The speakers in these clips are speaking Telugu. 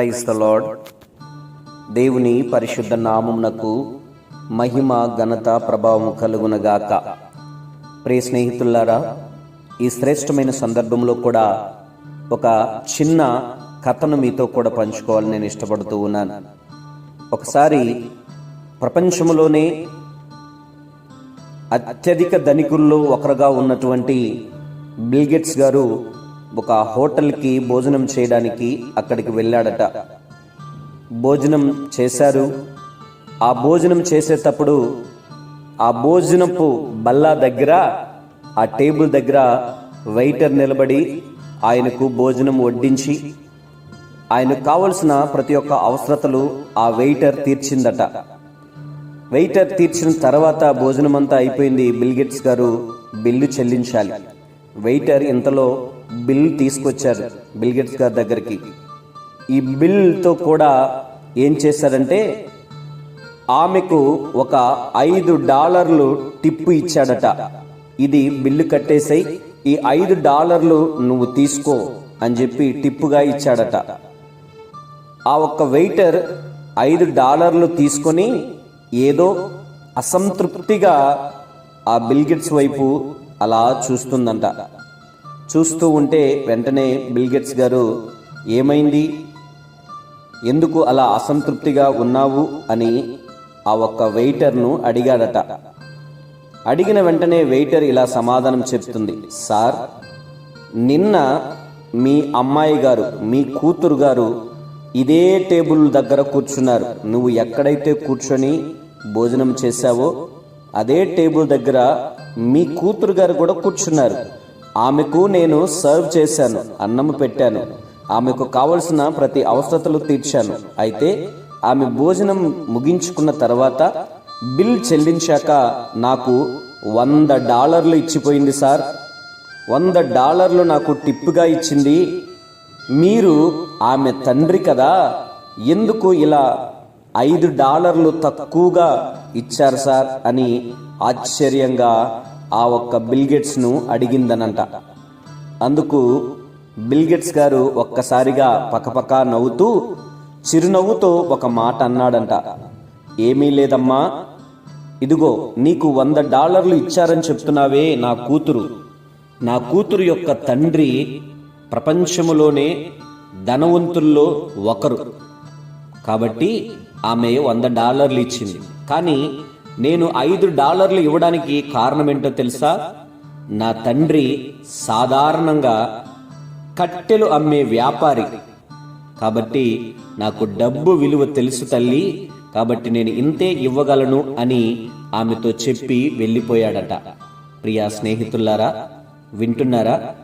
Price the lord. దేవుని పరిశుద్ధ నామమునకు మహిమ ఘనత ప్రభావం కలుగునగాక ప్రియ స్నేహితులారా ఈ శ్రేష్టమైన సందర్భంలో కూడా ఒక చిన్న కథను మీతో కూడా పంచుకోవాలని నేను ఇష్టపడుతూ ఉన్నాను. ఒకసారి ప్రపంచంలోనే అత్యధిక ధనికుల్లో ఒకరుగా ఉన్నటువంటి బిల్గెట్స్ గారు ఒక హోటల్కి భోజనం చేయడానికి అక్కడికి వెళ్ళాడట. భోజనం చేశారు. ఆ భోజనం చేసేటప్పుడు ఆ భోజనపు బల్ల దగ్గర ఆ టేబుల్ దగ్గర వెయిటర్ నిలబడి ఆయనకు భోజనం వడ్డించి ఆయనకు కావలసిన ప్రతి ఒక్క అవసరతలు ఆ వెయిటర్ తీర్చిందట. వెయిటర్ తీర్చిన తర్వాత భోజనం అంతా అయిపోయింది బిల్గెట్స్ గారు బిల్లు చెల్లించాలి. వెయిటర్ ఇంతలో బిల్లు తీసుకొచ్చారు బిల్గెట్స్ గారి దగ్గరికి. ఈ బిల్తో కూడా ఏం చేశారంటే ఆమెకు ఒక ఐదు డాలర్లు టిప్పు ఇచ్చాడట. ఇది బిల్లు కట్టేసాయి ఈ ఐదు డాలర్లు నువ్వు తీసుకో అని చెప్పి టిప్పుగా ఇచ్చాడట. ఆ ఒక్క వెయిటర్ ఐదు డాలర్లు తీసుకొని ఏదో అసంతృప్తిగా ఆ బిల్గిట్స్ వైపు అలా చూస్తుందంట. చూస్తూ ఉంటే వెంటనే బిల్గెట్స్ గారు ఏమైంది? ఎందుకు అలా అసంతృప్తిగా ఉన్నావు? అని ఆ ఒక్క వెయిటర్ను అడిగాడట. అడిగిన వెంటనే వెయిటర్ ఇలా సమాధానం చెప్తుంది. సార్ నిన్న మీ అమ్మాయి గారు మీ కూతురు గారు ఇదే టేబుల్ దగ్గర కూర్చున్నారు. నువ్వు ఎక్కడైతే కూర్చొని భోజనం చేశావో అదే టేబుల్ దగ్గర మీ కూతురు గారు కూడా కూర్చున్నారు. ఆమెకు నేను సర్వ్ చేశాను అన్నము పెట్టాను. ఆమెకు కావలసిన ప్రతి అవసరతలు తీర్చాను. అయితే ఆమె భోజనం ముగించుకున్న తర్వాత బిల్ చెల్లించాక నాకు వంద డాలర్లు ఇచ్చిపోయింది సార్. వంద డాలర్లు నాకు టిప్పుగా ఇచ్చింది మీరు ఆమె తండ్రి కదా ఎందుకు ఇలా ఐదు డాలర్లు తక్కువగా ఇచ్చారు సార్? అని ఆశ్చర్యంగా ఆ ఒక్క బిల్గెట్స్ను అడిగిందనంట. అందుకు బిల్గెట్స్ గారు ఒక్కసారిగా పకపక నవ్వుతూ చిరునవ్వుతో ఒక మాట అన్నాడంట. ఏమీ లేదమ్మా. ఇదిగో నీకు వంద డాలర్లు ఇచ్చారని చెప్తున్నావే నా కూతురు. నా కూతురు యొక్క తండ్రి ప్రపంచములోనే ధనవంతుల్లో ఒకరు. కాబట్టి ఆమె వంద డాలర్లు ఇచ్చింది. కానీ నేను ఐదు డాలర్లు ఇవ్వడానికి కారణం ఏంటో తెలుసా? నా తండ్రి సాధారణంగా కట్టెలు అమ్మే వ్యాపారి. కాబట్టి నాకు డబ్బు విలువ తెలుసు తల్లి. కాబట్టి నేను ఇంతే ఇవ్వగలను అని ఆమెతో చెప్పి వెళ్ళిపోయాడట. ప్రియా స్నేహితులారా వింటున్నారా?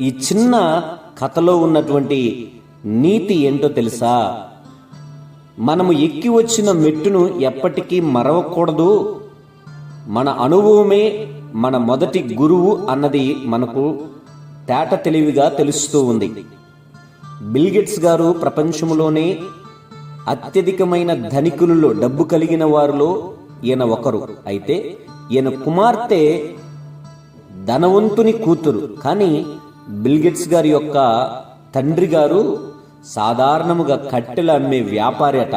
ఈ చిన్న కథలో ఉన్నటువంటి నీతి ఏంటో తెలుసా? మనము ఎక్కి వచ్చిన మెట్టును ఎప్పటికీ మరవకూడదు. మన అనుభవమే మన మొదటి గురువు అన్నది మనకు తేట తెలివిగా తెలుస్తూ ఉంది. బిల్గెట్స్ గారు ప్రపంచంలోనే అత్యధికమైన ధనికులలో డబ్బు కలిగిన వారిలో ఈయన ఒకరు. అయితే ఈయన కుమార్తె ధనవంతుని కూతురు. కానీ బిల్గెట్స్ గారి యొక్క తండ్రి గారు సాధారణముగా కట్టెలు అమ్మే వ్యాపారి అట.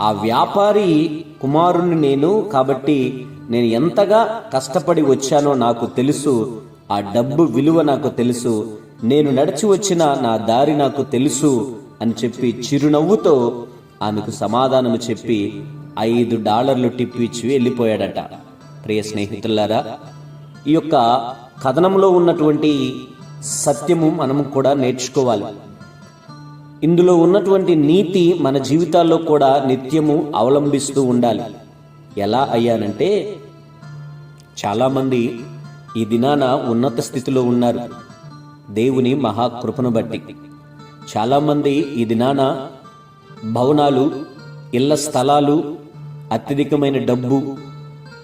ఆ వ్యాపారి కుమారుణ్ణి నేను కాబట్టి నేను ఎంతగా కష్టపడి వచ్చానో నాకు తెలుసు. ఆ డబ్బు విలువ నాకు తెలుసు. నేను నడిచి వచ్చిన నా దారి నాకు తెలుసు అని చెప్పి చిరునవ్వుతో ఆమెకు సమాధానము చెప్పి ఐదు డాలర్లు టిప్పు ఇచ్చి వెళ్ళిపోయాడట. ప్రియ స్నేహితులారా ఈ యొక్క కథనంలో ఉన్నటువంటి సత్యము మనము కూడా నేర్చుకోవాలి. ఇందులో ఉన్నటువంటి నీతి మన జీవితాల్లో కూడా నిత్యము అవలంబిస్తూ ఉండాలి. ఎలా అయ్యానంటే చాలామంది ఈ దినాన ఉన్నత స్థితిలో ఉన్నారు. దేవుని మహాకృపను బట్టి. చాలామంది ఈ దినాన భవనాలు ఇళ్ళ స్థలాలు అత్యధికమైన డబ్బు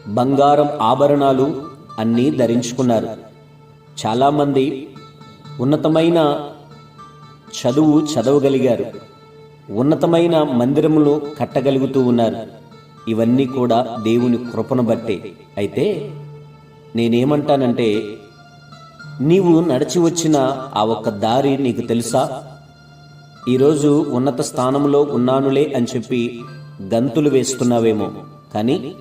బంగారం ఆభరణాలు అన్నీ ధరించుకున్నారు. చాలామంది ఉన్నతమైన చదువు చదవగలిగారు. ఉన్నతమైన మందిరములు కట్టగలుగుతూ ఉన్నారు. ఇవన్నీ కూడా దేవుని కృపను బట్టే. అయితే నేనేమంటానంటే నీవు నడిచి వచ్చిన ఆ ఒక్క దారి నీకు తెలుసా? ఈరోజు ఉన్నత స్థానంలో ఉన్నానులే అని చెప్పి గంతులు వేస్తున్నావేమో. కానీ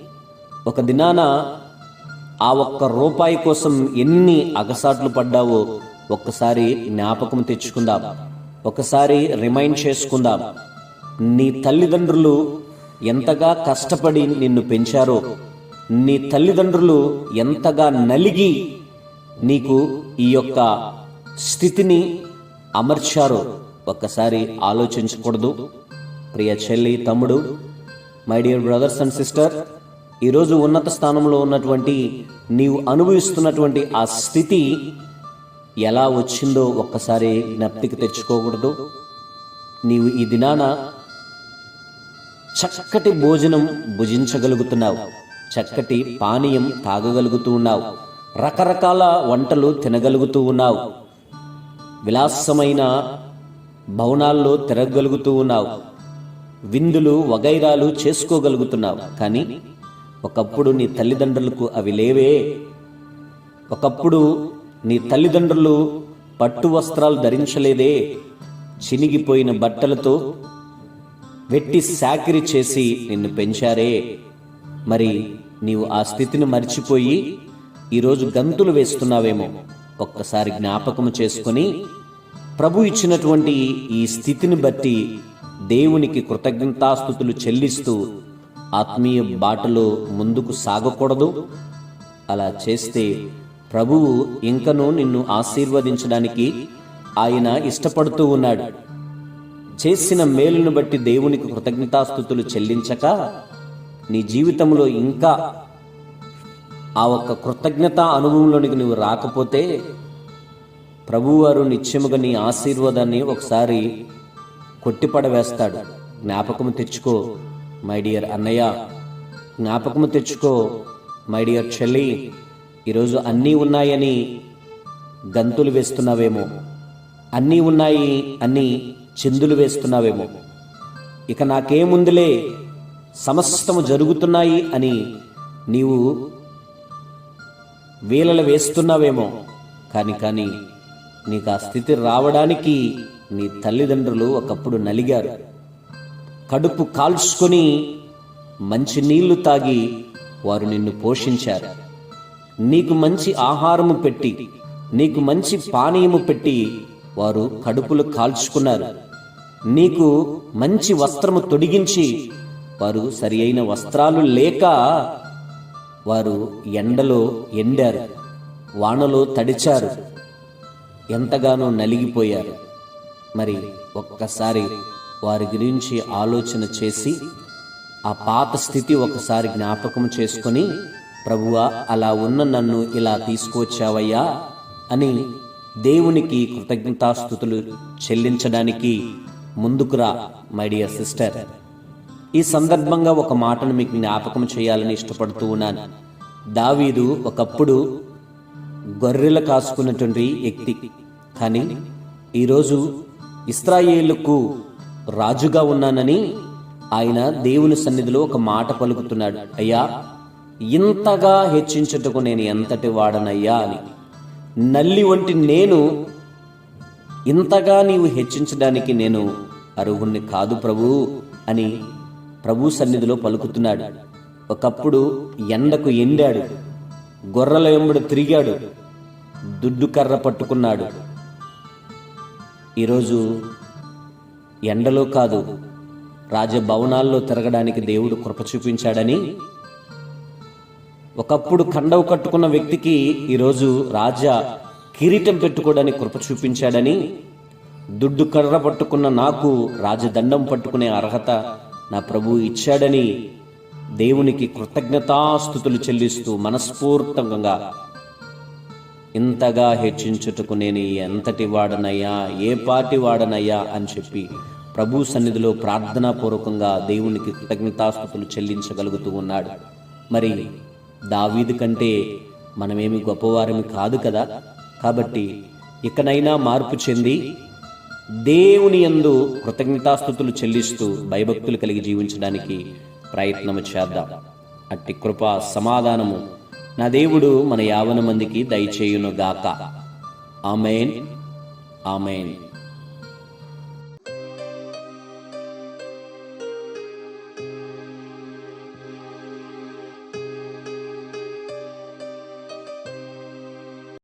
ఒక దినాన ఆ ఒక్క రూపాయి కోసం ఎన్ని అగసాట్లు పడ్డావో ఒక్కసారి జ్ఞాపకం తెచ్చుకుందాం. ఒకసారి రిమైండ్ చేసుకుందాం. నీ తల్లిదండ్రులు ఎంతగా కష్టపడి నిన్ను పెంచారో నీ తల్లిదండ్రులు ఎంతగా నలిగి నీకు ఈ యొక్క స్థితిని అమర్చారో ఒక్కసారి ఆలోచించకూడదు. ప్రియ చెల్లి తమ్ముడు my dear brothers and sister ఈరోజు ఉన్నత స్థానంలో ఉన్నటువంటి నీవు అనుభవిస్తున్నటువంటి ఆ స్థితి ఎలా వచ్చిందో ఒక్కసారి జ్ఞప్తికి తెచ్చుకోకూడదు. నీవు ఈ దినాన చక్కటి భోజనం భుజించగలుగుతున్నావు. చక్కటి పానీయం తాగగలుగుతూ ఉన్నావు. రకరకాల వంటలు తినగలుగుతూ ఉన్నావు. విలాసమైన భవనాల్లో తిరగగలుగుతూ ఉన్నావు. విందులు వగైరాలు చేసుకోగలుగుతున్నావు. కానీ ఒకప్పుడు నీ తల్లిదండ్రులకు అవి లేవే. ఒకప్పుడు నీ తల్లిదండ్రులు పట్టు వస్త్రాలు ధరించలేదే. చినిగిపోయిన బట్టలతో వెట్టి సాకిరి చేసి నిన్ను పెంచారే. మరి నీవు ఆ స్థితిని మర్చిపోయి ఈరోజు గంతులు వేస్తున్నావేమో. ఒక్కసారి జ్ఞాపకం చేసుకొని ప్రభు ఇచ్చినటువంటి ఈ స్థితిని బట్టి దేవునికి కృతజ్ఞతాస్థుతులు చెల్లిస్తూ ఆత్మీయ బాటలో ముందుకు సాగకూడదు. అలా చేస్తే ప్రభువు ఇంకనూ నిన్ను ఆశీర్వదించడానికి ఆయన ఇష్టపడుతూ ఉన్నాడు. చేసిన మేలును బట్టి దేవునికి కృతజ్ఞతాస్థుతులు చెల్లించక నీ జీవితంలో ఇంకా ఆ ఒక్క కృతజ్ఞత అనుభవంలోనికి నువ్వు రాకపోతే ప్రభువారు నిత్యముగా నీ ఆశీర్వాదాన్ని ఒకసారి కొట్టిపడవేస్తాడు. జ్ఞాపకము తెచ్చుకో మై డియర్ అన్నయ్య. జ్ఞాపకము తెచ్చుకో మై డియర్ చెల్లి. ఈరోజు అన్నీ ఉన్నాయని గంతులు వేస్తున్నావేమో. అన్నీ ఉన్నాయి అని చిందులు వేస్తున్నావేమో. ఇక నాకేముందులే సమస్తము జరుగుతున్నాయి అని నీవు వీలలు వేస్తున్నావేమో. కానీ కానీ నీకు ఆ స్థితి రావడానికి నీ తల్లిదండ్రులు ఒకప్పుడు నలిగారు. కడుపు కాల్చుకొని మంచి నీళ్ళు తాగి వారు నిన్ను పోషించారు. నీకు మంచి ఆహారము పెట్టి నీకు మంచి పానీయము పెట్టి వారు కడుపులు కాల్చుకున్నారు. నీకు మంచి వస్త్రము తొడిగించి వారు సరి అయిన వస్త్రాలు లేక వారు ఎండలో ఎండారు వానలో తడిచారు ఎంతగానో నలిగిపోయారు. మరి ఒక్కసారి వారి గురించి ఆలోచన చేసి ఆ పాత స్థితి ఒకసారి జ్ఞాపకం చేసుకొని ప్రభువా అలా ఉన్న నన్ను ఇలా తీసుకువచ్చావయ్యా అని దేవునికి కృతజ్ఞతాస్థుతులు చెల్లించడానికి ముందుకురా మై డియర్ సిస్టర్. ఈ సందర్భంగా ఒక మాటను మీకు జ్ఞాపకం చేయాలని ఇష్టపడుతూ ఉన్నాను. దావీదు ఒకప్పుడు గొర్రెలు కాసుకున్నటువంటి వ్యక్తి. కానీ ఈరోజు ఇస్రాయేలుకు రాజుగా ఉన్నానని ఆయన దేవుని సన్నిధిలో ఒక మాట పలుకుతున్నాడు. అయ్యా ఇంతగా హెచ్చించుటకు నేను ఎంతటి వాడనయ్యా అని. నల్లి వంటి నేను ఇంతగా నీవు హెచ్చించడానికి నేను అర్హుణ్ణి కాదు ప్రభు అని ప్రభు సన్నిధిలో పలుకుతున్నాడు. ఒకప్పుడు ఎండకు ఎండాడు గొర్రెల ఎంబడు తిరిగాడు దుడ్డు కర్ర పట్టుకున్నాడు. ఈరోజు ఎండలో కాదు రాజభవనాల్లో తిరగడానికి దేవుడు కృప చూపించాడని ఒకప్పుడు కండవు కట్టుకున్న వ్యక్తికి ఈరోజు రాజా కిరీటం పెట్టుకోవడానికి కృప చూపించాడని దుడ్డు కర్ర పట్టుకున్న నాకు రాజదండం పట్టుకునే అర్హత నా ప్రభు ఇచ్చాడని దేవునికి కృతజ్ఞతాస్థుతులు చెల్లిస్తూ మనస్ఫూర్తంగా ఇంతగా హెచ్చించుటకు నేను ఎంతటి వాడనయ్యా ఏ పాటి వాడనయ్యా అని చెప్పి ప్రభు సన్నిధిలో ప్రార్థనాపూర్వకంగా దేవునికి కృతజ్ఞతాస్థుతులు చెల్లించగలుగుతూ ఉన్నాడు. మరి దావీదు కంటే మనమేమి గొప్పవారమి కాదు కదా? కాబట్టి ఇకనైనా మార్పు చెంది దేవుని యందు కృతజ్ఞతాస్థుతులు చెల్లిస్తూ భయభక్తులు కలిగి జీవించడానికి ప్రయత్నము చేద్దాం. అట్టి కృప సమాధానము నా దేవుడు మన యావన మందికి దయచేయును గాక ఆమెన్. ఆమెన్.